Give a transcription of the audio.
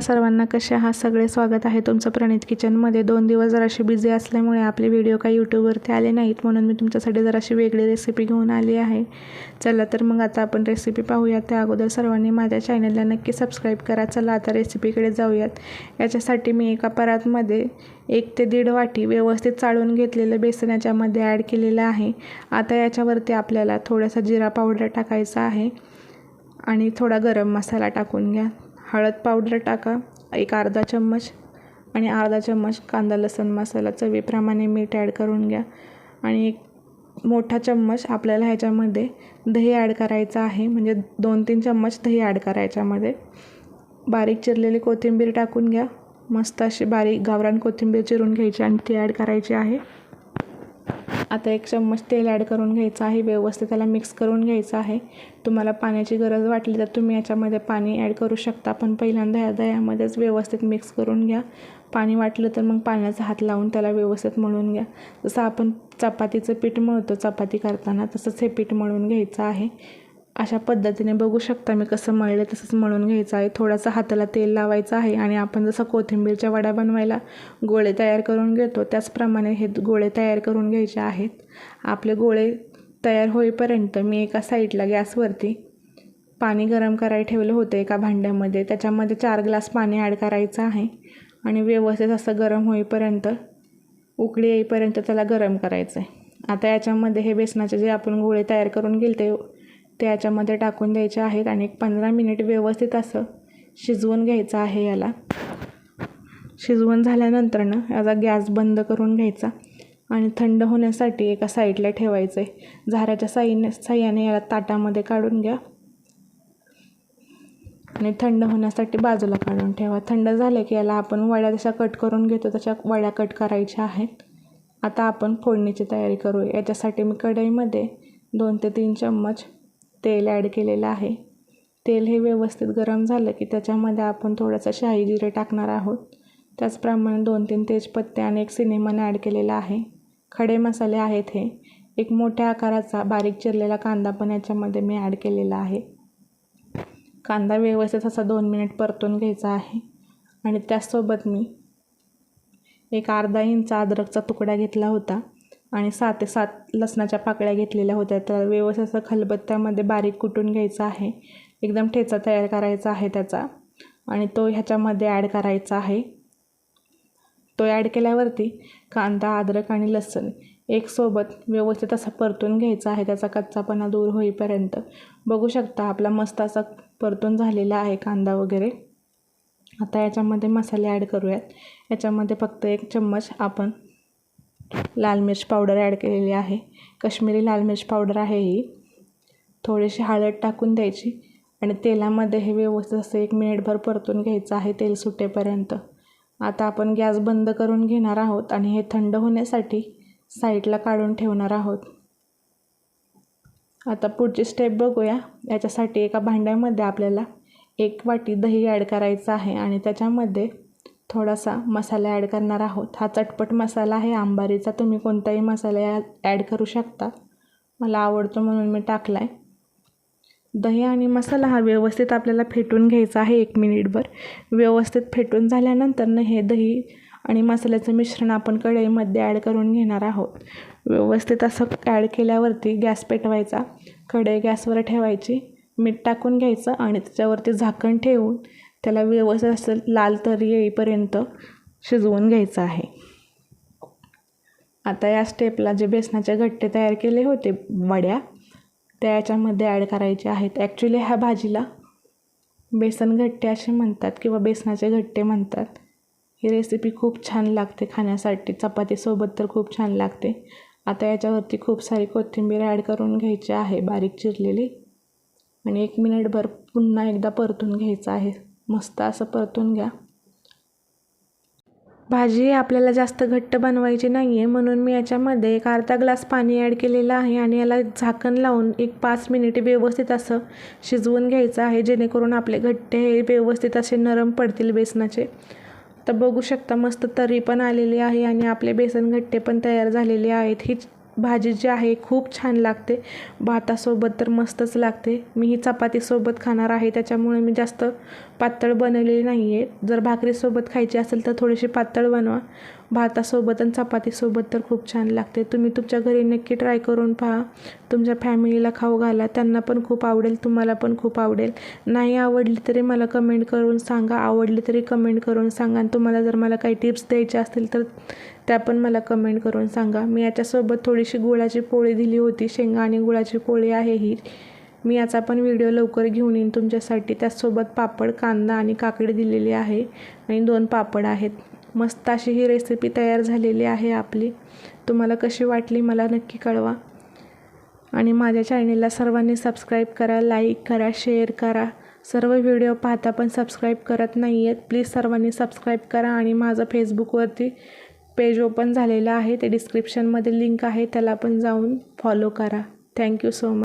सर्वांना कसे आहात? सगळे स्वागत आहे तुमचं प्रणित किचनमध्ये दोन दिवस जराशी बिझी असल्यामुळे आपले व्हिडिओ काही यूट्यूबवरती आले नाहीत म्हणून मी तुमच्यासाठी जराशी वेगळी रेसिपी घेऊन आली आहे. चला तर मग आता आपण रेसिपी पाहूयात. त्या अगोदर सर्वांनी माझ्या चॅनलला नक्की सबस्क्राईब करा. चला आता रेसिपीकडे जाऊयात. याच्यासाठी मी एका परातमध्ये एक ते दीड वाटी व्यवस्थित चाळून घेतलेलं बेसन याच्यामध्ये ॲड केलेलं आहे. आता याच्यावरती आपल्याला थोडासा जिरा पावडर टाकायचा आहे. आणि थोडा गरम मसाला टाकून घ्या. हळद पावडर टाका एक अर्धा चम्मच. आणि अर्धा चम्मच कांदा लसूण मसाला चवीप्रमाणे मीठ ॲड करून घ्या. आणि एक मोठा चम्मच आपल्याला ह्याच्यामध्ये दही ॲड करायचं आहे. म्हणजे दोन तीन चम्मच दही ॲड करायच्यामध्ये बारीक चिरलेली कोथिंबीर टाकून घ्या. मस्त अशी बारीक गावरान कोथिंबीर चिरून घ्यायची आणि ती ॲड करायची आहे. आता एक चम्मच तेल ॲड करून घ्यायचं आहे व्यवस्थित त्याला मिक्स करून घ्यायचं आहे. तुम्हाला पाण्याची गरज वाटली तर तुम्ही याच्यामध्ये पाणी ॲड करू शकता पण पहिल्यांदा ह्या दह्यामध्येच व्यवस्थित मिक्स करून घ्या. पाणी वाटलं तर मग पाण्याचा हात लावून त्याला व्यवस्थित मळून घ्या. जसं आपण चपातीचं पीठ मळतो चपाती करताना तसंच हे पीठ मळून घ्यायचं आहे. अशा पद्धतीने बघू शकता मी कसं मळलं तसंच मळून घ्यायचं आहे. थोडासा हाताला तेल लावायचं आहे आणि आपण जसं कोथिंबीरच्या वड्या बनवायला गोळे तयार करून घेतो त्याचप्रमाणे हे गोळे तयार करून घ्यायचे आहेत. आपले गोळे तयार होईपर्यंत मी एका साईडला गॅसवरती पाणी गरम करायला ठेवलं होतं एका भांड्यामध्ये. त्याच्यामध्ये चार ग्लास पाणी ॲड करायचं आहे आणि व्यवस्थित असं गरम होईपर्यंत उकळी येईपर्यंत त्याला गरम करायचं आहे. आता याच्यामध्ये हे बेसनाचे जे आपण गोळे तयार करून गेले ते ते याच्यामध्ये टाकून द्यायचे आहेत आणि एक पंधरा मिनिट व्यवस्थित असं शिजवून घ्यायचं आहे याला. शिजवून झाल्यानंतर ना याचा गॅस बंद करून घ्यायचा आणि थंड होण्यासाठी एका साईडला ठेवायचं. आहे झाऱ्याच्या साईने साह्याने याला ताटामध्ये काढून घ्या. आणि थंड होण्यासाठी बाजूला काढून ठेवा. थंड झालं की याला आपण वड्या जशा कट करून घेतो तशा वड्या कट करायच्या आहेत. आता आपण फोडणीची तयारी करू याच्यासाठी मी कढईमध्ये दोन ते तीन चम्मच तेल ॲड केलेलं आहे. तेल हे व्यवस्थित गरम झालं की त्याच्यामध्ये आपण थोडंसं शाही जिरे टाकणार आहोत. त्याचप्रमाणे दोन तीन तेजपत्ते आणि एक सिनेमन ॲड केलेला आहे. खडे मसाले आहेत हे. एक मोठ्या आकाराचा बारीक चिरलेला कांदा पण याच्यामध्ये मी ॲड केलेला आहे. कांदा व्यवस्थित असा दोन मिनिट परतून घ्यायचा आहे. आणि त्याचसोबत मी एक अर्धा इंच अद्रकचा तुकडा घेतला होता. आणि सात ते सात लसणाच्या पाकळ्या घेतलेल्या होत्या. तर व्यवस्थित असं खलबत्त्यामध्ये बारीक कुटून घ्यायचं आहे. एकदम ठेचा तयार करायचा आहे त्याचा. आणि तो ह्याच्यामध्ये ॲड करायचा आहे. तो ॲड केल्यावरती कांदा अद्रक आणि लसूण एक सोबत व्यवस्थित असा परतून घ्यायचा आहे. त्याचा कच्चापणा दूर होईपर्यंत. बघू शकता आपला मस्त असा परतून झालेला आहे कांदा वगैरे. आता याच्यामध्ये मसाले ॲड करूयात. याच्यामध्ये फक्त एक चम्मच आपण लाल मिरच पावडर ॲड केलेली आहे. कश्मीरी लाल मिरच पावडर आहे ही. थोडीशी हळद टाकून द्यायची आणि तेलामध्ये हे व्यवस्थित असं एक मिनिटभर परतून घ्यायचं आहे तेल सुटेपर्यंत. आता आपण गॅस बंद करून घेणार आहोत आणि हे थंड होण्यासाठी साईडला काढून ठेवणार आहोत. आता पुढची स्टेप बघूया. याच्यासाठी एका भांड्यामध्ये आपल्याला एक वाटी दही ॲड करायचं आहे आणि त्याच्यामध्ये थोडासा मसाला ॲड करणार आहोत. हा चटपट मसाला आहे. आंबारीचा तुम्ही कोणताही मसाला ॲड करू शकता. मला आवडतो म्हणून मी टाकला आहे दही आणि मसाला हा व्यवस्थित आपल्याला फेटून घ्यायचा आहे एक मिनिटभर. व्यवस्थित फेटून झाल्यानंतर हे दही आणि मसाल्याचं मिश्रण आपण कढईमध्ये ॲड करून घेणार आहोत. व्यवस्थित असं ॲड केल्यावरती गॅस पेटवायचा. कढई गॅसवर ठेवायची. मीठ टाकून घ्यायचं आणि त्याच्यावरती झाकण ठेवून त्याला व्यवस्थित असं लाल तरी येईपर्यंत शिजवून घ्यायचं आहे. आता या स्टेपला जे बेसनाचे गट्टे तयार केले होते वड्या त्या याच्यामध्ये ॲड करायचे आहेत. ॲक्च्युली ह्या भाजीला बेसन घट्टे असे म्हणतात किंवा बेसनाचे घट्टे म्हणतात. ही रेसिपी खूप छान लागते खाण्यासाठी. चपातीसोबत तर खूप छान लागते. आता याच्यावरती खूप सारी कोथिंबीर ॲड करून घ्यायची आहे बारीक चिरलेली. आणि एक मिनिटभर पुन्हा एकदा परतून घ्यायचं आहे. मस्त असं परतून घ्या. भाजी आपल्याला जास्त घट्ट बनवायची नाही आहे म्हणून मी याच्यामध्ये एक अर्धा ग्लास पाणी ॲड केलेलं आहे आणि याला झाकण लावून एक पाच मिनिटे व्यवस्थित असं शिजवून घ्यायचं आहे जेणेकरून आपले घट्टे हे व्यवस्थित असे नरम पडतील बेसनाचे. तर बघू शकता मस्त तरी पण आलेली आहे आणि आपले बेसन घट्टे पण तयार झालेले आहेत. ही भाजी जी आहे खूप छान लागते. भातासोबत तर मस्तच लागते. मी ही चपातीसोबत खाणार आहे त्याच्यामुळे मी जास्त पातळ बनवलेली नाही आहे जर भाकरीसोबत खायची असेल तर थोडीशी पातळ बनवा. भातासोबत आणि चपातीसोबत तर खूप छान लागते. तुम्ही तुमच्या घरी नक्की ट्राय करून पहा. तुमच्या फॅमिलीला खाऊ घाला. त्यांना पण खूप आवडेल तुम्हाला पण खूप आवडेल. नाही आवडली तरी मला कमेंट करून सांगा. आवडली तरी कमेंट करून सांगा. आणि तुम्हाला जर मला काही टिप्स द्यायचे असतील तर त्या पण मला कमेंट करून सांगा. मी याच्यासोबत थोडीशी गुळाची पोळी दिली होती. शेंगा आणि गुळाची पोळी आहे ही. मी याचा पण व्हिडिओ लवकर घेऊन येईन तुमच्यासाठी. त्याचसोबत पापड कांदा आणि काकडी दिलेली आहे. आणि दोन पापड आहेत. मस्त अशी ही रेसिपी तयार झालेली आहे आपली. तुम्हाला कशी वाटली मला नक्की कळवा. आणि माझ्या चॅनेलला सर्वांनी सबस्क्राईब करा लाईक करा शेअर करा. सर्व व्हिडिओ पाहता पण सबस्क्राईब करत नाही आहेत प्लीज सर्वांनी सबस्क्राईब करा आणि माझं फेसबुकवरती पेज ओपन झालेलं आहे. ते डिस्क्रिप्शनमध्ये लिंक आहे त्याला पण जाऊन फॉलो करा. Thank you so much